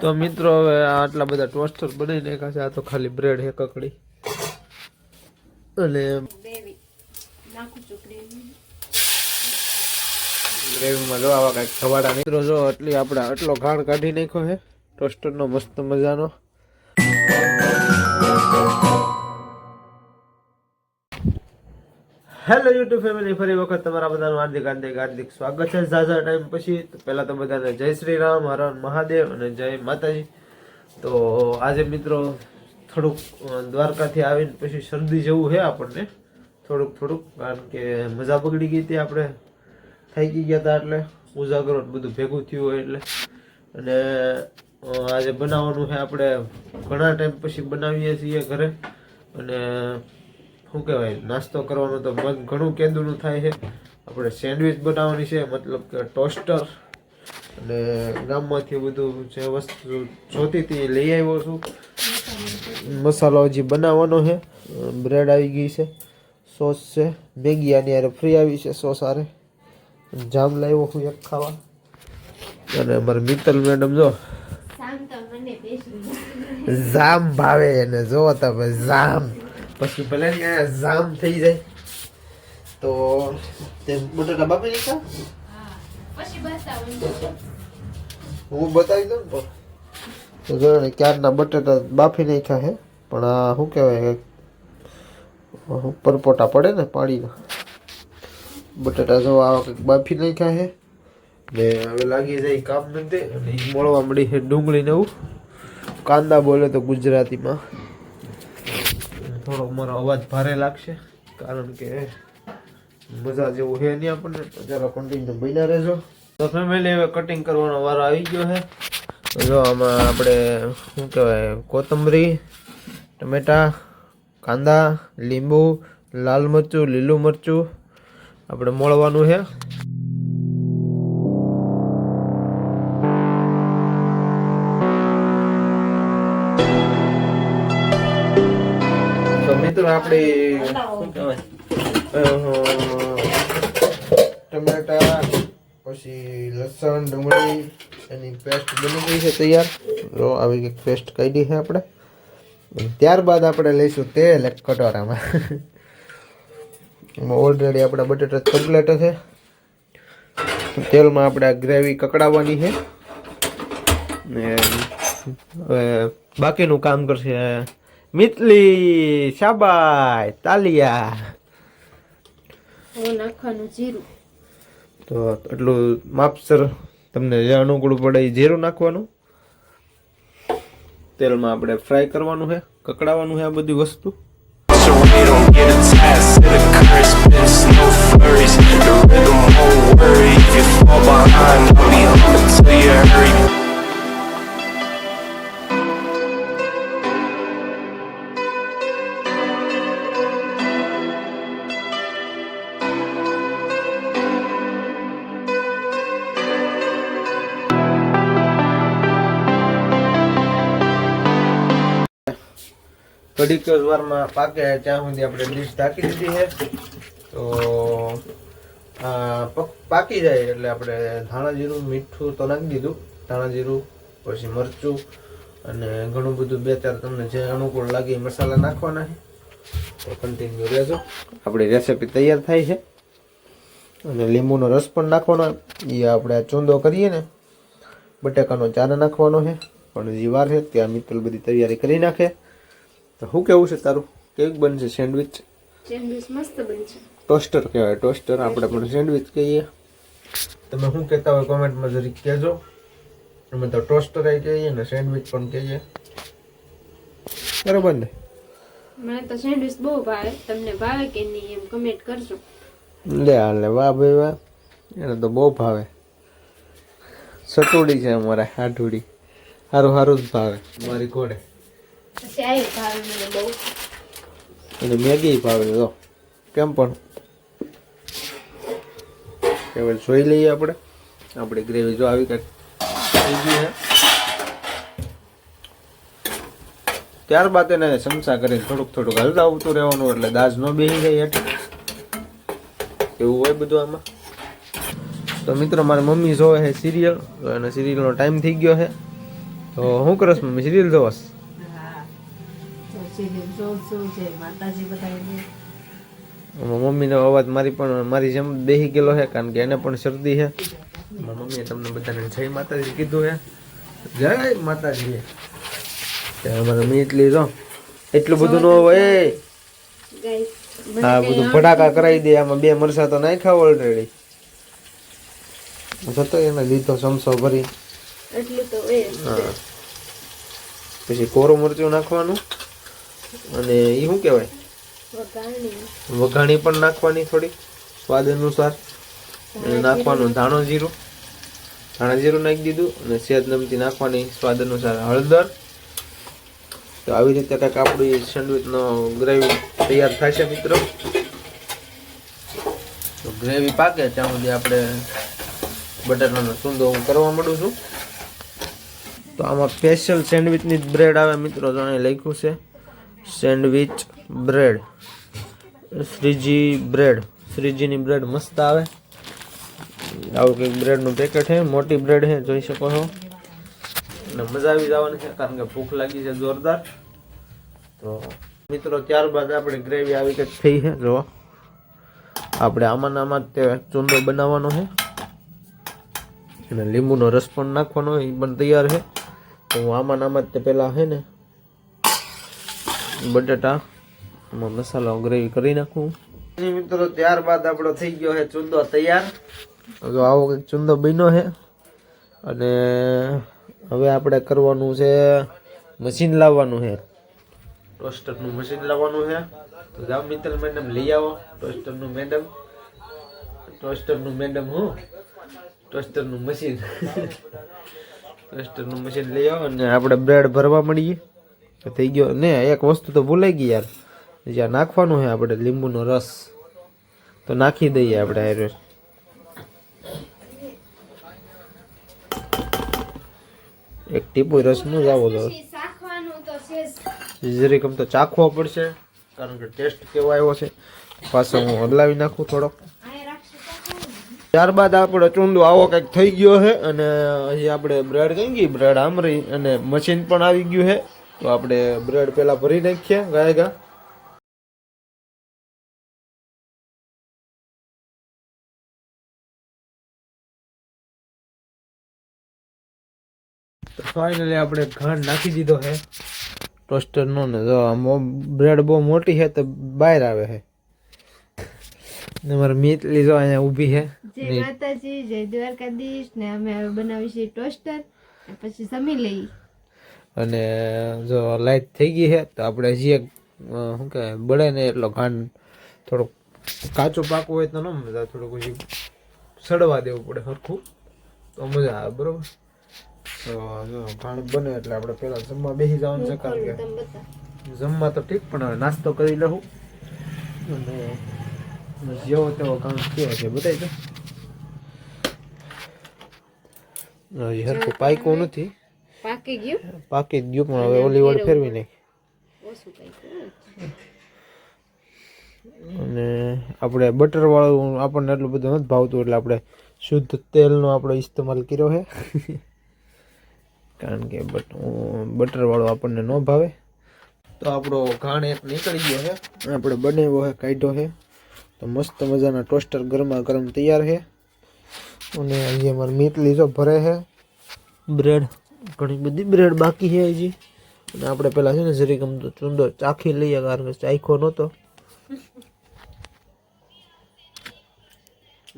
તો મિત્રો હવે આટલા બધા ટોસ્ટર બનાવી નાખ્યા છે. આ તો ખાલી બ્રેડ હે કકડી. અને ગ્રેવીમાં જો આવા કાંઈક ખવાડા મિત્રો જો એટલી આપણે આટલો ઘાણ કાઢી નાખ્યો છે. ટોસ્ટરનો મસ્ત મજાનો. હેલો યુટ્યુબ ફેમિલી ફરી વખત તમારા બધાનું હાર્દિક હાર્દિક હાર્દિક સ્વાગત છે. ઝાઝા ટાઈમ પછી પહેલા તો બધાને જય શ્રી રામ, હર મહાદેવ અને જય માતાજી. તો આજે મિત્રો થોડુંક દ્વારકાથી આવીને પછી શરદી જેવું છે આપણને. થોડુંક થોડુંક, કારણ કે મજા બગડી ગઈ હતી આપણે. થાકી ગયા હતા એટલે ઉજાગરો બધું ભેગું થયું હોય એટલે. અને આજે બનાવવાનું છે આપણે. ઘણા ટાઈમ પછી બનાવીએ છીએ ઘરે. અને શું કહેવાય નાસ્તો કરવાનો તો મન ઘણું કેદુનું થાય છે. આપણે સેન્ડવિચ બનાવવાની છે મતલબ કે ટોસ્ટર. અને ગામમાંથી બધું જે વસ્તુ જોતી હતી લઈ આવ્યો છું. મસાલો હજી બનાવવાનો છે. બ્રેડ આવી ગઈ છે સોસ છે. મેગી આની હારે ફ્રી આવી છે સોસ હારે. જામ લાવ્યો હું એક ખાવા. અને અમારે મિત્તલ મેડમ જો જામ ભાવે એને જો તમે જામ. પછી ભલે ને જામ થઈ જાય, તો તે બટાટા ડબ્બા પી લીધા હું બતાવી દઉં ને તો? જો ને ક્યારના બટેટા બાફી નાખ્યા હે, પણ આ શું કહેવાય ઉપર પોટા પડે ને પાણીના. બટાટા જો આવા કંઈક બાફી નાખ્યા હે, ને હવે લાગી જાય કામ નથી અને મળવા મળી છે ડુંગળી ને એવું. કાંદા બોલે તો ગુજરાતીમાં. થોડો મારો અવાજ ભારે લાગશે કારણ કે મજા જેવું છે નહીં આપણને. તો જરા કન્ટિન્યુ બન્યા રહેજો. તો ફેમિલી હવે કટિંગ કરવાનો વારો આવી ગયો છે. જો આમાં આપણે શું કહેવાય કોથમરી ટમેટા કાંદા લીંબુ લાલ મરચું લીલું મરચું આપણે મોળવાનું છે. મિત્રો આપણે ટમેટા, પછી લસણ, ડુંગળી, એની પેસ્ટ બની ગઈ છે તૈયાર. તો આવી કંઈક પેસ્ટ કાઢી છે આપણે. ત્યારબાદ આપણે લઈશું તેલ એક કટોરામાં. એમાં ઓલરેડી આપણા બટેટા કમ્પ્લેટ છે. તેલમાં આપણે ગ્રેવી કકડાવવાની છે. ને બાકીનું કામ કરશે મિતલી શાબાય તાલિયા. નાખવાનું જીરું. તો એટલું માપસર તમને જે અનુકૂળ પડે એ જીરું નાખવાનું. તેલમાં આપણે ફ્રાય કરવાનું છે કકડાવાનું છે આ બધી વસ્તુ. So જ વારમાં પાકે, ત્યાં સુધી આપણે ડીશ ઢાંકી દીધી છે. તો પક- જાય એટલે આપણે ધાણા જીરું, મીઠું તો નાખી દીધું. ધાણા જીરું, પછી મરચું અને ઘણું બધું બે, ચાર તમને જે અનુકૂળ લાગે મસાલા નાખવાના છે. તો કન્ટિન્યુ રહેજો. આપણી રેસીપી તૈયાર થાય છે. અને લીંબુનો રસ પણ નાખવાનો એ આપણે ચૂંદો કરીએ ને, બટાકાનો ચારા નાખવાનો છે. પણ જે વાર છે, ત્યાં મિત્તલ બધી તૈયારી કરી નાખે. તો શું કેવું છે તારું? કેવું બનશે સેન્ડવિચ? સેન્ડવિચ મસ્ત બનશે. ટોસ્ટર કહેવાય ટોસ્ટર આપણે પણ સેન્ડવિચ કહીએ. તમે શું કહેતા હોય કોમેન્ટમાં જરીક કહેજો. અમે તો ટોસ્ટર કહીએ ને સેન્ડવિચ પણ કહીએ. બરાબર ને? મને તો સેન્ડવિચ બહુ ભાવે. તમને ભાવે કે નહીં એમ કમેન્ટ કરજો. લે હાલે વાહ ભાઈ વાહ. એને તો બહુ ભાવે. સટોડી છે અમારે હાટુડી સારું સારું જ ભાવે. મારી ઘોડે બહુ. અને મેગી ભાવે તો. કેમ પણ? જોઈ લઈએ આપણે. આપણી ગ્રેવી જો આવી કંઈક થઈ છે. ત્યારબાદ એને ચમચા કરીને થોડુંક થોડુંક હલતા આવતું રહેવાનું એટલે દાજ ન બેસી જાય એવું હોય બધું આમાં. તો મિત્રો, મારી મમ્મી જોવે છે સિરિયલ. અને સિરિયલનો ટાઈમ થઈ ગયો છે. તો હું કરસ મમ્મી, સિરિયલ જોવસ હા તો નો જય માતાજી બધાને મમ્મીનો અવાજ મારી પણ મારી જેમ બેહી ગયેલો છે કારણ કે એને પણ શરદી છે. મારા મમ્મીએ તમને બધાને જય માતાજી કીધું છે. જય માતાજી. અમારે મીટલી જો એટલું બધું ન હોય. એ હા બધું ફટાકા કરાવી દે આમાં બે મરસા તો નાખ્યા ઓલરેડી જતો એને લીધો ચમસો ભરી. હા. પછી કોરું મરચું નાખવાનું. અને એ શું કહેવાય? વઘાણી પણ નાખવાની થોડી સ્વાદ અનુસાર. નાખવાનું ધાણો જીરું. ધાણા જીરું નાખી દીધું અને સેજ નમતી નાખવાની સ્વાદ અનુસાર. હળદર. તો આવી રીતે કંઈક આપણી સેન્ડવિચનો ગ્રેવી તૈયાર છે મિત્રો. તો ગ્રેવી પાકે ત્યાં સુધી આપણે બટાટાનો સુંદો હું કરવા માંડું છું. તો આમાં સ્પેશિયલ સેન્ડવિચની જ બ્રેડ આવે મિત્રો અહીં લખ્યું છે. Sandwich bread. શ્રીજી બ્રેડ. શ્રીજીની બ્રેડ મસ્ત આવે. આવું કંઈક બ્રેડનું પેકેટ છે. મોટી બ્રેડ છે, જોઈ શકો છો. અને મજા આવી જવાની છે, કારણ કે ભૂખ લાગી છે જોરદાર. તો મિત્રો, ત્યારબાદ આપણે ગ્રેવી આવી કંઈક થઈ છે જો આપણે આમાં આમાં તે ચૂંદો બનાવવાનો છે. અને લીંબુનો રસ પણ નાખવાનો એ પણ તૈયાર છે. તો હું આમાં આમાં તે પહેલાં છે ને બટાટા આમાં મસાલો ગ્રેવી કરી નાખું. મિત્રો ત્યારબાદ આપણો થઈ ગયો છે ચૂંદો તૈયાર. તો આવો કંઈક ચૂંદો બન્યો છે. અને હવે આપણે કરવાનું છે મશીન લાવવાનું છે. ટોસ્ટરનું મશીન લાવવાનું છે. તો જાઓ મિત્તલ મેડમ લઈ આવો. ટોસ્ટરનું મેડમ. ટોસ્ટરનું મેડમ હું? ટોસ્ટરનું મશીન. ટોસ્ટરનું મશીન લઈ આવો અને આપણે બ્રેડ ભરવા મળીએ થઈ ગયો. ને એક વસ્તુ તો ભૂલાઈ ગઈ યાર. જ્યાં નાખવાનું છે આપણે લીંબુનો રસ. તો નાખી દઈએ આપણે હારે. એક ટીપુ રસ જ આવો તો. જરીકમ તો ચાખવો પડશે કારણ કે ટેસ્ટ કેવો આવ્યો છે. પાછો હું હલાવી નાખું થોડોક. ત્યારબાદ આપણો ચૂંદો આવો કંઈક થઈ ગયો છે અને અહીં આપણે બ્રેડ કઈ ગઈ બ્રેડ આમરી અને મશીન પણ આવી ગયું છે. તો આપણે બ્રેડ પહેલા ભરી નાખીએ, ગાય ગા. આપણે ઘણ નાખી દીધો છે ટોસ્ટરનો ને જો બ્રેડ બહુ મોટી છે તો બહાર આવે છે ને મારી મીતલી જો અહીંયા ઊભી છે જય માતાજી, જય દ્વારકાધીશ ને અમે હવે બનાવીશું ટોસ્ટર પછી જમી લઈ અને જો લાઈટ થઈ ગઈ છે તો આપણે હજી એક શું કહેવાય બળે ને એટલો ઘાણ થોડોક કાચો પાકવું હોય તો ન મજા થોડુંક હજી સડવા દેવું પડે સરખું તો મજા આવે બરોબર? તો જો ઘાણ બને એટલે આપણે પહેલાં જમવા બેસી જવાનું છે કારણ કે જમવા તો ઠીક પણ હવે નાસ્તો કરી લઉં. અને જેવો તેવો કામ કેવો છે બતાવી દો હરખું પાક્યું નથી. પાકી ગયું? પાકી ગયું પણ હવે ઓલી વડ ફેરવી નાખી. ઓછું કઈ અને આપણે બટર વાળું આપણને એટલું બધું નથી ભાવતું એટલે આપણે શુદ્ધ તેલનો આપણે ઇસ્તેમાલ કર્યો છે. કારણ કે બટ બટર વાળો આપણને ન ભાવે. તો આપણો ઘાણ એક નીકળી ગયો છે. આપણે બનાવ્યો છે કાઢ્યો છે. તો મસ્ત મજાના ટોસ્ટર ગરમા ગરમ તૈયાર છે. અને અહીંયા મારે મીટ લીધો ભરે છે. બ્રેડ. ઘણી બધી બ્રેડ બાકી છે હજી. અને આપણે પેલા છે ને જરીકમ તો ચુંદર ચાખી લઈએ કારણ કે ચાખ્યો નહોતો.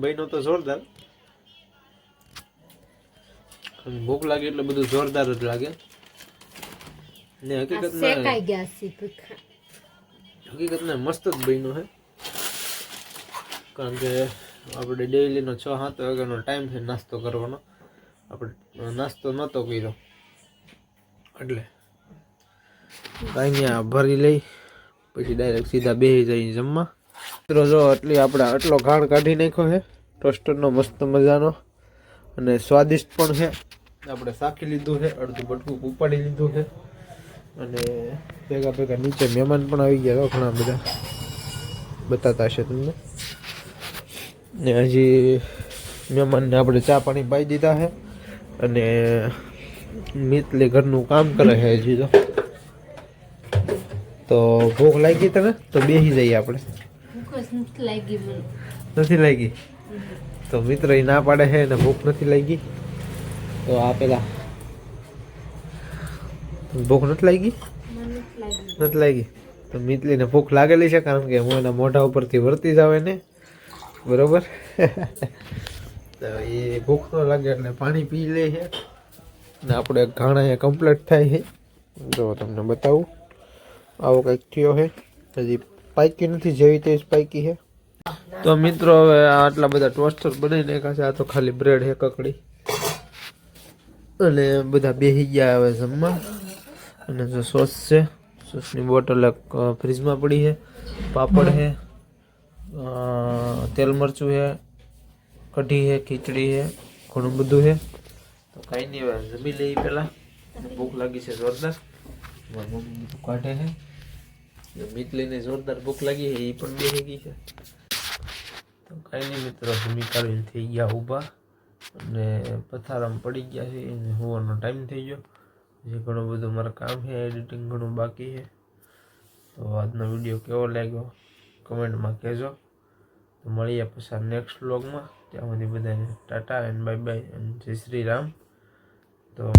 બહેનો તો જોરદાર. ભૂખ લાગે એટલે બધું જોરદાર જ લાગે. ને હકીકતમાં ને ગયા છે હકીકતમાં મસ્ત જ બન્યું છે કારણ કે આપણે ડેઈલીનો છ સાત વાગ્યાનો ટાઈમ છે નાસ્તો કરવાનો. આપણે નાસ્તો નહોતો કર્યો. એટલે કાંઈ નહીં ભરી લઈ પછી ડાયરેક્ટ સીધા બેસી જઈ જમવા. મિત્રો જો એટલી આપણે આટલો ઘાણ કાઢી નાખ્યો છે ટોસ્ટરનો મસ્ત મજાનો અને સ્વાદિષ્ટ પણ છે. આપણે શાકી લીધું છે અડધું બટકું ઉપાડી લીધું છે. અને ભેગા ભેગા નીચે મહેમાન પણ આવી ગયા ઘણા બધા. બતાતા હશે તમને. ને હજી મહેમાનને આપણે ચા પાણી પાઈ દીધા છે. અને મિતલી ઘરનું કામ કરે છે હજી તો. તો ભૂખ લાગી તને? તો બેસી જઈએ આપણે. નથી લાગી મને. નથી લાગી? તો મિત્ર એ ના પાડે છે ને ભૂખ નથી લાગી? તો આ પેલા. ભૂખ નથી લાગી? નથી લાગી. નથી લાગી? તો મિતલીને ભૂખ લાગેલી છે કારણ કે હું એના મોઢા ઉપરથી વર્તી જ આવે ને બરોબર? એ ભૂખ તો લાગે એટલે પાણી પી લે છે. ને આપણે ઘાણા અહીંયા કમ્પ્લીટ થાય છે. જો તમને બતાવું. આવો કંઈક થયો છે. હજી પાકી નથી, જેવી તેવી પાકી છે. તો મિત્રો હવે આટલા બધા ટોસ્ટર બનાવી નાખ્યા આ તો ખાલી બ્રેડ છે, કકડી. અને બધા બેસી ગયા હવે જમવા. અને જો સોસ છે. સોસની બોટલ ફ્રીજમાં પડી છે. પાપડ છે. તેલ મરચું છે. કઢી છે ખીચડી છે ઘણું બધું છે તો કાંઈ નહીં જમી લઈએ પહેલાં. ભૂખ લાગી છે જોરદાર. મારી મમ્મી બધું કાઢે છે ને લઈને જોરદાર ભૂખ લાગી છે એ પણ બેસી ગઈ છે. તો કાંઈ નહીં મિત્રો, જમી કાઢીને થઈ ગયા ઊભા. અને પથારામાં પડી ગયા છે અને હોવાનો ટાઈમ થઈ ગયો. જે ઘણું બધું મારું કામ છે, એડિટિંગ ઘણું બાકી છે. તો આજનો વીડિયો કેવો લાગ્યો? કમેન્ટમાં કહેજો. તો મળીએ પછી નેક્સ્ટ વ્લોગમાં ત્યાં સુધી બધાને ટાટા એન્ડ બાય બાય અને જય શ્રી રામ તો